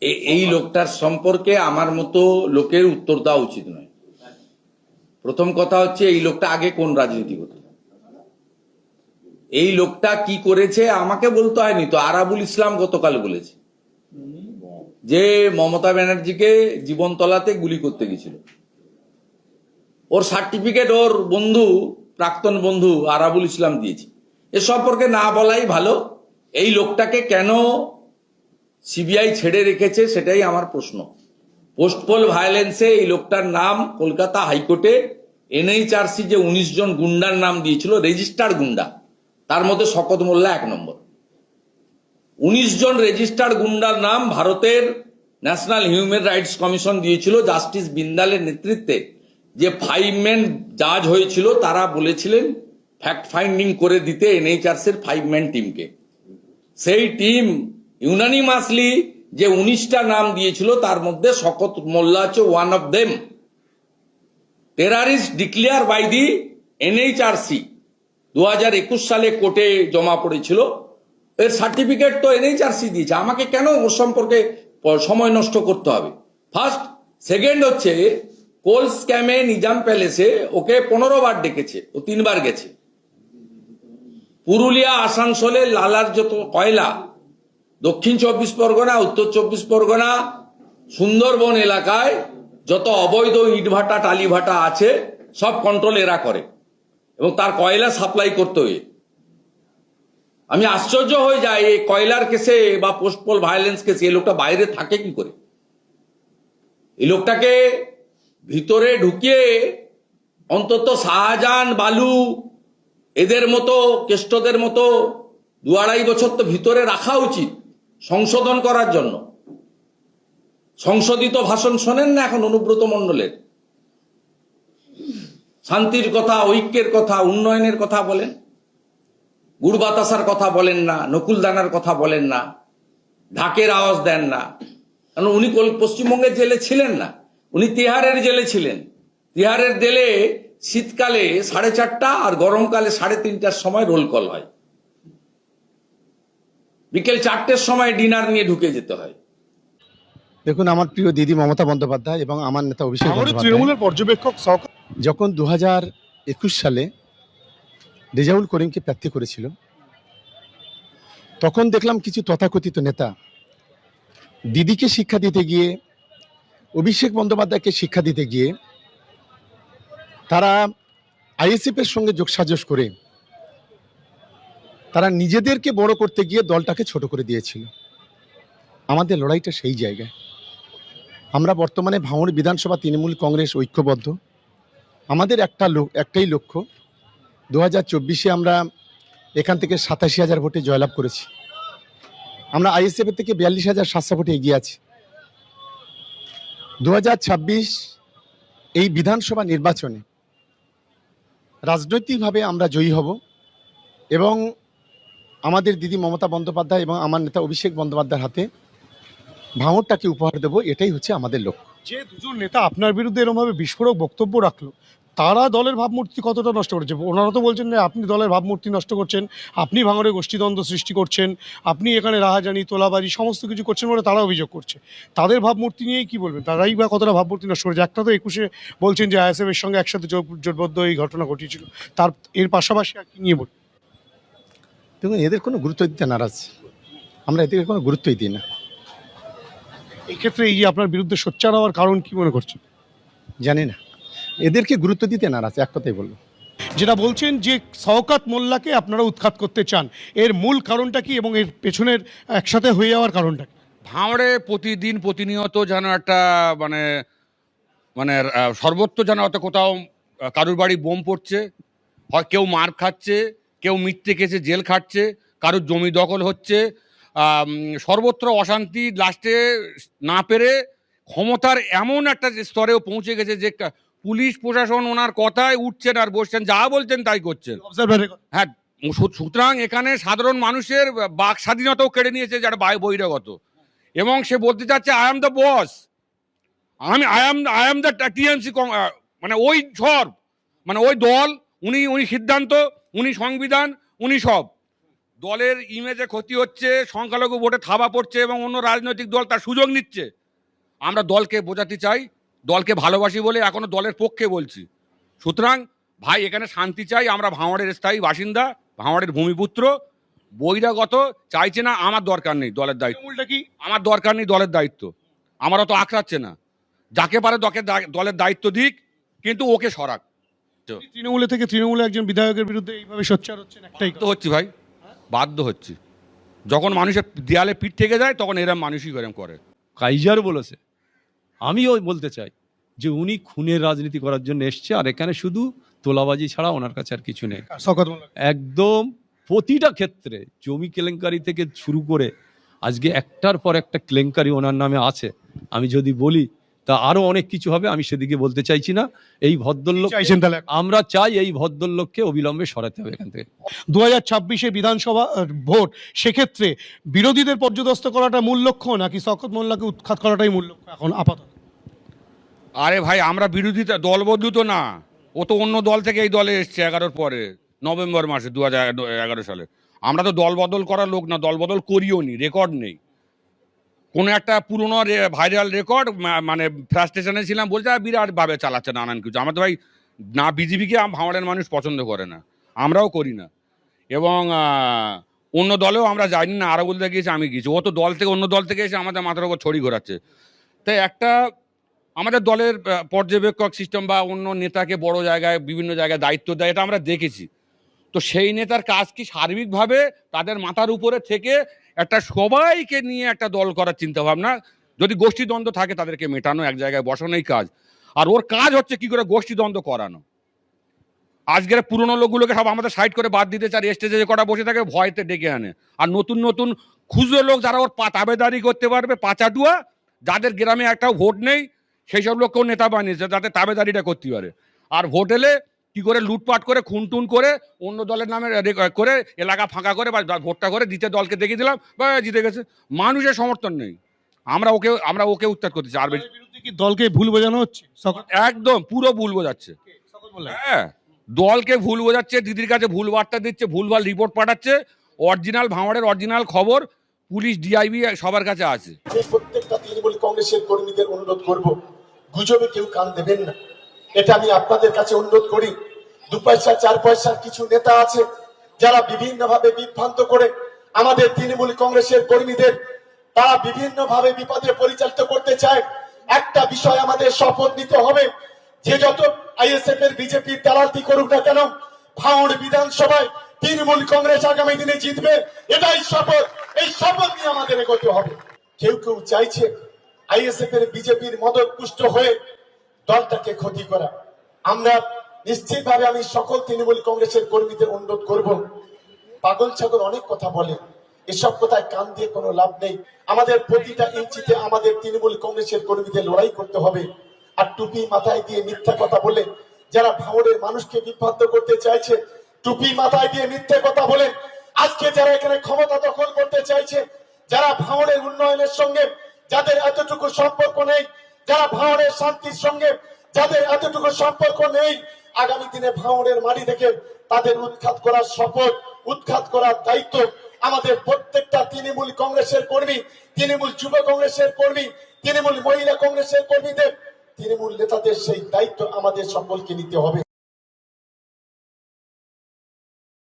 এই লোকটার সম্পর্কে আমার মতো লোকের উত্তর দেওয়া উচিত নয়। প্রথম কথা হচ্ছে, এই লোকটা আগে কোন রাজনীতি করত? এই লোকটা কি করেছে আমাকে বলতে হয়নি তো, আরাবুল ইসলাম গতকাল বলেছে। যে মমতা ব্যানার্জিকে জীবনতলাতে গুলি করতে গেছিল। ওর সার্টিফিকেট ওর বন্ধু, প্রাক্তন বন্ধু আরাবুল ইসলাম দিয়েছে। এ সম্পর্কে না বলাই ভালো। এই লোকটাকে কেন সিবিআই ছেড়ে রেখেছে সেটাই আমার প্রশ্ন। পোস্টপোল ভায়োলেন্সে এই লোকটার নাম কলকাতা হাইকোর্টে এনএইচআরসি যে উনিশ জন গুন্ডার নাম দিয়েছিল, রেজিস্টার গুন্ডা, তার মধ্যে শকত মোল্লা এক নম্বর। উনিশ জন রেজিস্টার্ড গুন্ডার নাম ভারতের ন্যাশনাল হিউম্যান রাইটস কমিশন দিয়েছিল জাস্টিস বিন্দালের নেতৃত্বে। যে ফাইভ ম্যান জাজ হয়েছিল, তারা বলেছিলেন, ফ্যাক্ট ফাইন্ডিং করে দিতে এনএইচআরসির ফাইভ ম্যান টিমকে। সেই টিম ইউনানিমাসলি যে উনিশটা নাম দিয়েছিল, তার মধ্যে শকত মোল্লা হচ্ছে one of them terrorist declare by the NHRC দু হাজার একুশ সালে কোর্টে জমা পড়েছিল। এর সার্টিফিকেট তো এনএইচআরসি দিয়েছে। আমাকে কেন ওর সম্পর্কে সময় নষ্ট করতে হবে? ফার্স্ট সেকেন্ড হচ্ছে, কোল স্ক্যামে নিজাম প্যালেসে ওকে পনেরো বার ডেকেছে, ও তিনবার গেছে। পুরুলিয়া, আসানসোলে লালার যত কয়লা দক্ষিণ চব্বিশ পরগনা, উত্তর চব্বিশ পরগনা, সুন্দরবন এলাকায় যত অবৈধ ইটভাটা টালিভাটা আছে, সব কন্ট্রোল এরা করে। এবং তার কয়লা সাপ্লাই করতে হয়ে। আমি আশ্চর্য হয়ে যাই, এই কয়লার কেসে বা পোস্টপোল ভায়োলেন্স কেসে এই লোকটা বাইরে থাকে কি করে? এই লোকটাকে ভিতরে ঢুকিয়ে অন্তত শাহজাহান, বালু, এদের মতো, কেষ্টদের মতো দু আড়াই বছর তো ভিতরে রাখা উচিত। সংশোধন করার জন্য। সংশোধিত ভাষণ শোনেন না এখন অনুব্রত মণ্ডলের। শান্তির কথা, ঐক্যের কথা, উন্নয়নের কথা বলেন। গুড় বাতাসার কথা বলেন না নকুল দানার কথা বলেন না, ঢাকের আওয়াজ দেন না। কারণ উনি পশ্চিমবঙ্গের জেলে ছিলেন না। উনি তিহারের জেলে ছিলেন। তিহারের জেলে শীতকালে সাড়ে চারটা আর গরমকালে সাড়ে তিনটার সময় রোল কল হয়। বিকেল চারটের সময় ডিনার নিয়ে ঢুকে যেতে হয়। দেখুন আমার প্রিয় দিদি মমতা বন্দ্যোপাধ্যায় এবং আমার নেতা অভিষেক তৃণমূলের পর্যবেক্ষক যখন দু হাজার একুশ সালে রেজাউল করিমকে প্রার্থী করেছিল তখন দেখলাম কিছু তথাকথিত নেতা দিদিকে শিক্ষা দিতে গিয়ে অভিষেক বন্দ্যোপাধ্যায়কে শিক্ষা দিতে গিয়ে তারা আইএসএফ এর সঙ্গে যোগসাজশ করে তারা নিজেদেরকে বড় করতে গিয়ে দলটাকে ছোট করে দিয়েছিল। আমাদের লড়াইটা সেই জায়গায়। আমরা বর্তমানে ভাঙড় বিধানসভা তৃণমূল কংগ্রেস ঐক্যবদ্ধ। আমাদের একটা লোক একটাই লক্ষ্য। দু হাজার চব্বিশে আমরা এখান থেকে সাতাশি হাজার ভোটে জয়লাভ করেছি। আমরা আইএসএফ থেকে বিয়াল্লিশ হাজার সাতশো ভোটে এগিয়ে আছি। দু হাজার ছাব্বিশ এই বিধানসভা নির্বাচনে রাজনৈতিকভাবে আমরা জয়ী হব এবং আমাদের দিদি মমতা বন্দ্যোপাধ্যায় এবং আমার নেতা অভিষেক বন্দ্যোপাধ্যায়ের হাতে ভাঙরটাকে উপহার দেবো, এটাই হচ্ছে আমাদের লক্ষ্য। যে দুজন নেতা আপনার বিরুদ্ধে এরকমভাবে বিস্ফোরক বক্তব্য রাখল, তারা দলের ভাবমূর্তি কতটা নষ্ট করেছে? ওনারা তো বলছেন যে আপনি দলের ভাবমূর্তি নষ্ট করছেন, আপনি ভাঙড়ে গোষ্ঠীদ্বন্দ্ব সৃষ্টি করছেন, আপনি এখানে রাহাজানি, তোলাবাজি সমস্ত কিছু করছেন বলে তারা অভিযোগ করছে। তাদের ভাবমূর্তি নিয়েই কি বলবেন? তারাই বা কতটা ভাবমূর্তি নষ্ট করেছে? একটা তো একুশে বলছেন যে আইএসএফ এর সঙ্গে একসাথে জোট- জোটবদ্ধ এই ঘটনা ঘটিয়েছিল। তার এর পাশাপাশি আর কি নিয়ে বলবেন? দেখুন এদের কোনো গুরুত্ব দিতে নারাজ। আমরা এদেরকে কোনো গুরুত্বই দিই না। এক্ষেত্রে এই যে আপনার বিরুদ্ধে সোচ্চার হওয়ার কারণ কি মনে করছেন? জানি না। এদেরকে গুরুত্ব দিতে নারাজ এক কথাই বলব। যেটা বলছেন যে শওকাত মোল্লাকে আপনারা উৎখাত করতে চান এর মূল কারণটা কি এবং এর পেছনের একসাথে হয়ে যাওয়ার কারণটা কি? ভাঁড়ে প্রতিদিন প্রতিনিয়ত যেন একটা মানে মানে সর্বত্র যেন হয়তো কোথাও কারুর বাড়ি বোম পড়ছে হয় কেউ মার খাচ্ছে কেউ মিথ্যে কেসে জেল খাটছে কারুর জমি দখল হচ্ছে সর্বত্র অশান্তি লাস্টে না পেরে ক্ষমতার এমন একটা স্তরেও পৌঁছে গেছে যে পুলিশ প্রশাসন ওনার কথায় উঠছেন আর বসছেন যা বলছেন তাই করছেন। হ্যাঁ সুতরাং এখানে সাধারণ মানুষের বাক স্বাধীনতাও কেড়ে নিয়েছে যারা বহিরাগত। এবং সে বলতে চাচ্ছে আই এম দ্য বস আমি I am I am the TMC মানে ওই সব মানে ওই দল উনি উনি সিদ্ধান্ত উনি সংবিধান উনি সব। দলের ইমেজে ক্ষতি হচ্ছে সংখ্যালঘু ভোটে থাবা পড়ছে এবং অন্য রাজনৈতিক দল তার সুযোগ নিচ্ছে। আমরা দলকে বোঝাতে চাই দলকে ভালোবাসি বলে এখনও দলের পক্ষে বলছি। সুতরাং ভাই এখানে শান্তি চাই আমরা ভাঁড়ের স্থায়ী বাসিন্দা ভাঁড়ের ভূমিপুত্র। বহিরাগত চাইছে না আমার দরকার নেই দলের দায়িত্ব। কি? আমার দরকার নেই দলের দায়িত্ব। আমার অত আঁকড়াচ্ছে না। যাকে পারে দলের দায়িত্ব দিক কিন্তু ওকে সরাক। তৃণমূলে থেকে তৃণমূলে একজন বিধায়কের বিরুদ্ধে এইভাবে সোচ্চার হচ্ছেন একটাই বাধ্য হচ্ছি ভাই বাধ্য হচ্ছি। যখন মানুষের দেয়ালে পিঠ থেকে যায় তখন এরম মানুষই এরম করে। কাইজার বলেছে আমিও বলতে চাই যে উনি খুনের রাজনীতি করার জন্য এসছে আর এখানে শুধু তোলাবাজি ছাড়া ওনার কাছে আর কিছু নেই। একদম প্রতিটা ক্ষেত্রে জমি কেলেঙ্কারি থেকে শুরু করে আজকে একটার পর একটা কেলেঙ্কারি ওনার নামে আছে। আমি যদি বলি তা আরও অনেক কিছু হবে আমি সেদিকে বলতে চাইছি না। এই ভদ্রলোক চাইছেন তাহলে? আমরা চাই এই ভদ্রলোককে অবিলম্বে সরাতে হবে এখান থেকে। দু হাজার ছাব্বিশে বিধানসভা ভোট সেক্ষেত্রে বিরোধীদের পর্যদস্ত করাটা মূল লক্ষ্য নাকি শকত মোল্লাকে উৎখাত করাটাই মূল লক্ষ্য এখন আপাতত? আরে ভাই আমরা বিরোধিতা দলবদ্ধ তো না। ও তো অন্য দল থেকে এই দলে এসছে এগারোর পরে নভেম্বর মাসে দু হাজার এগারো সালে। আমরা তো দল বদল করার লোক না দল বদল করিও নি রেকর্ড নেই। কোনো একটা পুরনো ভাইরাল রেকর্ড মানে ফ্রাস্ট্রেশনে ছিলাম বলছে "আহ, বিরাটভাবে চালাচ্ছে নানান কিছু। আমাদের ভাই না বিজেপিকে ভাঁড়ের মানুষ পছন্দ করে না। আমরাও করি না। এবং অন্য দলেও আমরা যাইনি না আরও বলতে গিয়েছি আমি গিয়েছি। ও তো দল থেকে অন্য দল থেকে এসে আমাদের মাথার উপর ছড়ি ঘোরাচ্ছে। তাই একটা আমাদের দলের পর্যবেক্ষক সিস্টেম বা অন্য নেতাকে বড় জায়গায় বিভিন্ন জায়গায় দায়িত্ব দেয় এটা আমরা দেখেছি। তো সেই নেতার কাজ কি সার্বিকভাবে তাদের মাথার উপরে থেকে একটা সবাইকে নিয়ে একটা দল করার চিন্তা ভাবনা যদি গোষ্ঠীদ্বন্দ্ব থাকে, তাদেরকে মেটানো, এক জায়গায় বসানোই কাজ। আর ওর কাজ হচ্ছে কি করে গোষ্ঠীদ্বন্দ্ব করানো। আজকের পুরনো লোকগুলোকে সব আমাদের সাইড করে বাদ দিতে চার স্টেজে যে কটা বসে থাকে, ভয়তে ডেকে আনে। আর নতুন নতুন খুচরো লোক যারা ওর তাবেদারি করতে পারবে পাচাটুয়া যাদের গ্রামে একটাও ভোট নেই সেই সব লোককেও নেতা বানিয়েছে, যাতে তাবেদারিটা করতে পারে। আর ভোট এলে কি করে লুটপাট করে খুনটুন করে অন্য দলের নামে রে- করে এলাকা ফাঁকা করে বা ভোটটা করে দ্বিতীয় দলকে দেখিয়ে দিলাম বা জিতে গেছে। মানুষের সমর্থন নেই। আমরা ওকে আমরা ওকে উত্তাদ করতেছি আর কি দলকে ভুল বোঝানো হচ্ছে? একদম পুরো ভুল বোঝাচ্ছে। হ্যাঁ দলকে ভুল বোঝাচ্ছে দিদির কাছে ভুল বার্তা দিচ্ছে ভুলভাল রিপোর্ট পাঠাচ্ছে অরিজিনাল ভাঙড়ের অরিজিনাল খবর পুলিশ ডিআইবি সবার কাছে আছে। প্রত্যেকটা তৃণমূল কংগ্রেসের কর্মীদের অনুরোধ করব গুজবে কেউ কান দেবেন না। এটা আমি আপনাদের কাছে অনুরোধ করি। দু পয়সা, চার পয়সার কিছু নেতা আছে যারা বিভিন্ন ভাবে বিভ্রান্ত করে আমাদের তৃণমূল কংগ্রেসের কর্মীদের, তারা বিভিন্ন ভাবে বিপদে পরিচালিত করতে চায়। একটা বিষয় আমাদের শপথ নিতে হবে, যে যত আইএসএফ এর বিজেপির দালালতি করুক না কেন ভাঙড় বিধানসভায় তৃণমূল কংগ্রেস আগামী দিনে জিতবে। এটাই শপথ। এই শপথ নিয়ে আমাদের এগোতে হবে। কেউ কেউ চাইছে আইএসএফ এর বিজেপির মদত পুষ্ট হয়ে দলটাকে ক্ষতি করা। আমরা নিশ্চিতভাবে আমি সকল তৃণমূল কংগ্রেসের কর্মীদের অনুরোধ করব। পাগল ছাগল অনেক কথা বলে। এসব কথায় কান দিয়ে কোনো লাভ নেই। আমাদের প্রতিটা ইঞ্চিতে আমাদের তৃণমূল কংগ্রেসের কর্মীদের লড়াই করতে হবে। আর টুপি মাথায় দিয়ে মিথ্যা কথা বলে, যারা ভাঙড়ের মানুষকে বিভ্রান্ত করতে চাইছে, টুপি মাথায় দিয়ে মিথ্যে কথা বলে, আজকে যারা এখানে ক্ষমতা দখল করতে চাইছে, যারা ভাঙড়ের উন্নয়নের সঙ্গে যাদের এতটুকু সম্পর্ক নেই যারা ভাঙড়ের শান্তির সঙ্গে যাদের এতটুকু সম্পর্ক নেই, আগামী দিনে ভাঙড়ের মাটি থেকে তাদের উৎখাত করার শপথ, উৎখাত করার দায়িত্ব আমাদের প্রত্যেকটা তৃণমূল কংগ্রেসের কর্মী, তৃণমূল যুব কংগ্রেসের কর্মী, তৃণমূল মহিলা কংগ্রেসের কর্মীদের, তৃণমূল নেতাদের সেই দায়িত্ব আমাদের সকলকে নিতে হবে।